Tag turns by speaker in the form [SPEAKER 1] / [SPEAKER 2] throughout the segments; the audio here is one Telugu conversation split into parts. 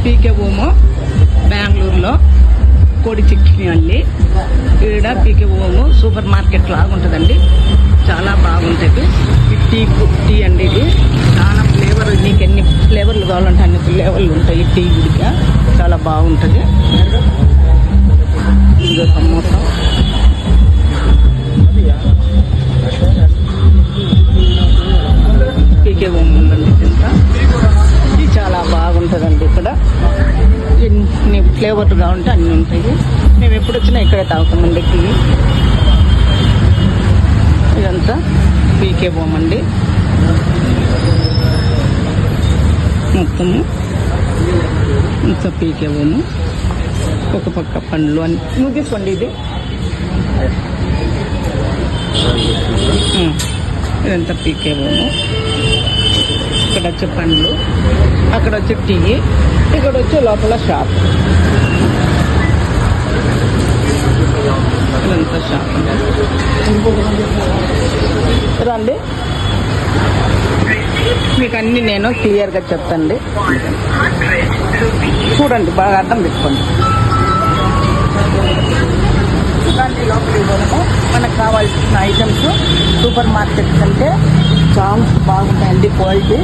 [SPEAKER 1] పీకే ఓమో బెంగళూరులో కోడి చిక్కిని అల్లి. ఈడ పీకే ఓము సూపర్ మార్కెట్ లాగా ఉంటుందండి. చాలా బాగుంటుంది ఈ టీ టీ అండి ఇది. చాలా ఫ్లేవర్ నీకు ఎన్ని ఫ్లేవర్లు కావాలంటే అన్ని ఫ్లేవర్లు ఉంటాయి టీ గుడిగా చాలా బాగుంటుంది. ఇంకా సమోసా. ఫ్లేవర్గా ఉంటే అన్నీ ఉంటాయి. మేము ఎప్పుడు వచ్చినా ఇక్కడే తాగుతామండి టీ. ఇదంతా పీకే అండి. మొత్తము. ఇంత పీకే బొమ్మ. ఒక పక్క పండ్లు అని నువ్వు తీసుకోండి ఇది. ఇదంతా పీకే బొమ్మ. ఇక్కడ వచ్చే పండ్లు అక్కడ వచ్చే టీ ఇక్కడ వచ్చే లోపల షాప్ ఇదంతా షాప్ రండి. మీకు అన్ని నేను క్లియర్గా చెప్తండి. చూడండి బాగా అర్థం పెట్టుకోండి. రండి లోపలికి మనకు కావాల్సిన ఐటమ్స్ సూపర్ మార్కెట్ కంటే చాలా బాగుంటాయండి క్వాలిటీ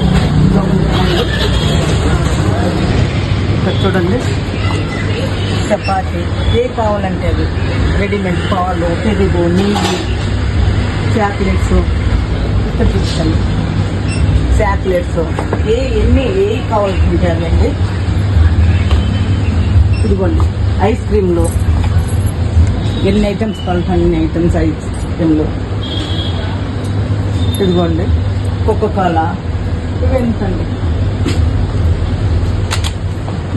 [SPEAKER 1] ఇక్కడ చూడండి. చపాతి. ఏ కావాలంటే అవి రెడీమేడ్ పాలు పెరుగు నీళ్ళు చాక్లెట్స్. ఇక్కడ చూస్తాను చాక్లెట్స్ ఏ ఎన్ని ఏ కావాలంటే అవండి ఇదిగోండి. ఐస్ క్రీమ్లు ఎన్ని ఐటమ్స్ కావాలంటే అన్ని ఐటమ్స్ ఐస్ క్రీమ్లు ఇదిగోండి కోకో కోలా ఇవి ఎంతండి?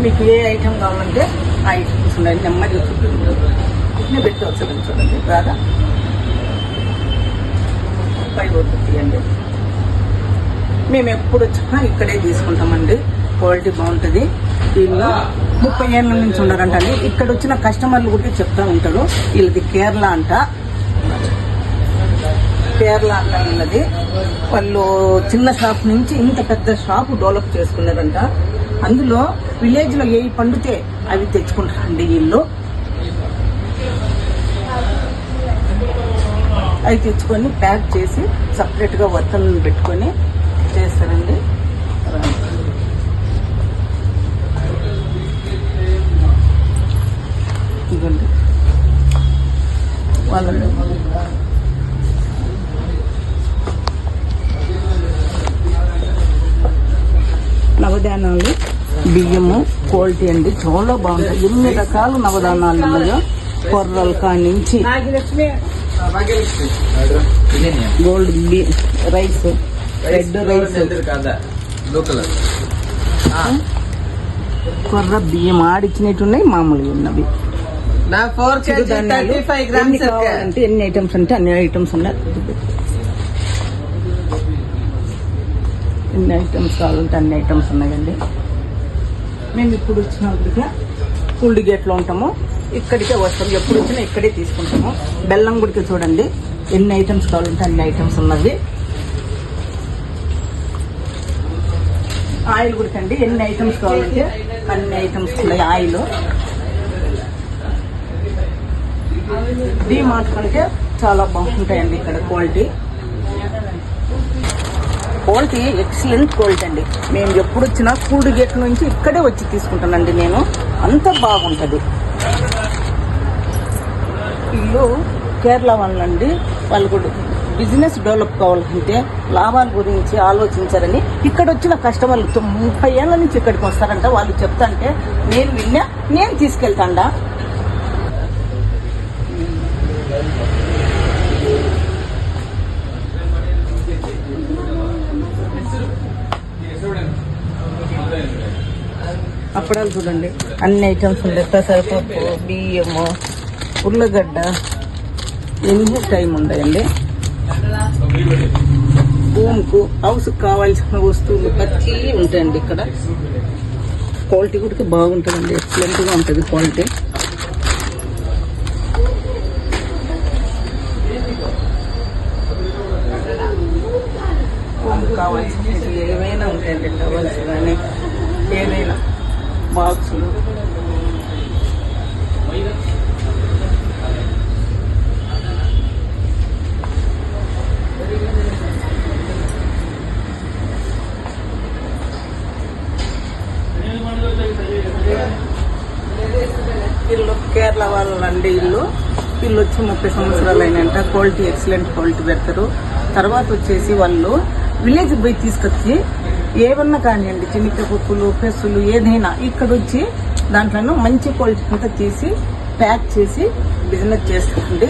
[SPEAKER 1] మీకు ఏ ఐటెం కావాలంటే ఆ ఐటమ్స్ ఉన్నాయి. నెమ్మది ఇట్నే పెట్టవచ్చు చూడండి. బాగా ఫైవ్ ఫిఫ్టీ అండి మేము ఎప్పుడు వచ్చినా ఇక్కడే తీసుకుంటామండి. క్వాలిటీ బాగుంటుంది. దీనిలో ముప్పై ఏళ్ళ నుంచి ఉన్నారంటండి ఇక్కడ వచ్చిన కస్టమర్లు కూడా చెప్తా ఉంటారు. వీళ్ళది కేరళ అంట. కేరళ అంట వాళ్ళు చిన్న షాప్ నుంచి ఇంత పెద్ద షాప్ డెవలప్ చేసుకున్నారంట అందులో విలేజ్లో ఏ పండితే అవి తెచ్చుకుంటారండి వీళ్ళు. అవి తెచ్చుకొని ప్యాక్ చేసి సపరేట్గా గా పెట్టుకొని చేస్తారండి. ఇదిగోండి. వాళ్ళని నవధానాలు బియ్యము క్వాలిటీ అండి. చాలా బాగుంటాయి. ఎన్ని రకాల నవధానాలు ఉన్నాయో? కొర్రలు కానించి. గోల్డ్ బి రైస్ రెడ్ రైస్ కొర్ర బియ్యం ఆడిచ్చినట్టు ఉన్నాయి మామూలుగా ఉన్నవి. చిరుధాన్యాలు. ఎన్ని కావాలంటే ఎన్ని ఐటమ్స్ అంటే అన్ని ఐటమ్స్ ఉన్నాయి. ఎన్ని ఐటమ్స్ కావాలంటే అన్ని ఐటమ్స్ ఉన్నాయండి. మేము ఇప్పుడు వచ్చినప్పటిగా కూల్డ్ గేట్లో ఉంటాము. ఇక్కడికే వస్తాం. ఎప్పుడు వచ్చినా ఇక్కడే తీసుకుంటాము. బెల్లం గుడికి చూడండి. ఎన్ని ఐటమ్స్ కావాలంటే అన్ని ఐటమ్స్ ఉన్నది ఆయిల్ గుడికి అండి. ఎన్ని ఐటమ్స్ కావాలంటే అన్ని ఐటమ్స్ ఉన్నాయి. ఆయిల్. మార్ట్ కంటే చాలా బాగుంటాయండి ఇక్కడ క్వాలిటీ. క్వాలిటీ ఎక్సలెంట్ క్వాలిటీ అండి. మేము ఎప్పుడు వచ్చినా కూల్డ్ గేట్ నుంచి ఇక్కడే వచ్చి తీసుకుంటానండి నేను. అంత బాగుంటుంది. ఇల్లు కేరళ వాళ్ళండి. వాళ్ళు కూడా బిజినెస్ డెవలప్ కావాలంటే లాభాల గురించి ఆలోచించారని ఇక్కడ వచ్చిన కస్టమర్లు ముప్పై ఏళ్ళ నుంచి ఇక్కడికి వస్తారంట. వాళ్ళు చెప్తాంటే నేను విన్నా నేను తీసుకెళ్తాండా. అప్పడాలు చూడండి. అన్ని ఐటమ్స్ ఉండే. పెసరపప్పు బియ్యము ఉర్లగడ్డ. ఎన్ని టైం ఉండయండి? భూమికు హౌస్కి కావాల్సిన వస్తువులు ప్రతి ఉంటాయండి ఇక్కడ. క్వాలిటీ కూడా బాగుంటుందండి. ఎక్సలెంట్గా ఉంటుంది క్వాలిటీ భూమికి వీళ్ళు ఇల్లు కేరళ వాళ్ళండి ఇల్లు. ఇల్లు వచ్చి ముప్పై సంవత్సరాలు అయినంట క్వాలిటీ ఎక్సలెంట్ క్వాలిటీ పెడతారు. తర్వాత వచ్చేసి వాళ్ళు విలేజ్ పోయి తీసుకొచ్చి ఏమన్నా కానివ్వండి చినిక పప్పులు పెసులు ఏదైనా ఇక్కడ వచ్చి దాంట్లో మంచి క్వాలిటీ అంతా తీసి ప్యాక్ చేసి బిజినెస్ చేస్తుంది.